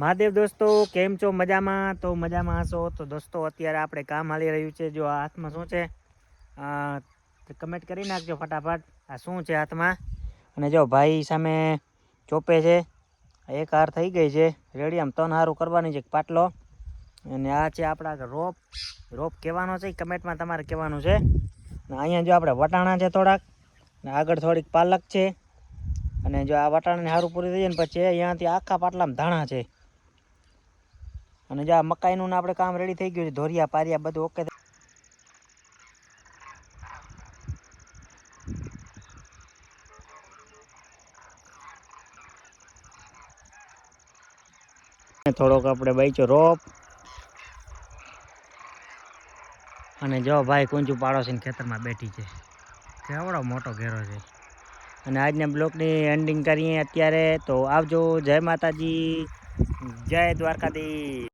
મહાદેવ દોસ્તો, કેમ છો? મજામાં? તો મજામાં હશો? તો દોસ્તો, અત્યારે આપણે કામ હાલી રહ્યું છે. જો આ હાથમાં શું છે? કમેન્ટ કરી નાખજો ફટાફટ. આ શું છે હાથમાં? અને જો ભાઈ સામે ચોપે છે. એક હાર થઈ ગઈ છે. રેડી આમ ત્રણ હારું કરવાની છે પાટલો. અને આ છે આપણા રોપ. રોપ કહેવાનો છે કમેન્ટમાં તમારે કહેવાનું છે. અહીંયા જો આપણે વટાણા છે થોડાક. ને આગળ થોડીક પાલક છે. અને જો આ વટાણાને સારું પૂરી થઈ જાય ને પછી અહીંયાથી આખા પાટલામાં ધાણા છે. અને જો આ મકાઈનું આપણે કામ રેડી થઈ ગયું છે, ધોરિયા, પારિયા બધું ઓકે થોડોક આપણે બાઈચો રોપ. અને જો ભાઈ કુંજુ પાડોશી ખેતરમાં બેઠી છે. કેવડો મોટો ઘેરો છે. અને આજના બ્લોકની એન્ડિંગ કરીએ અત્યારે. તો આવજો, જય માતાજી, જય દ્વારકાધીશ.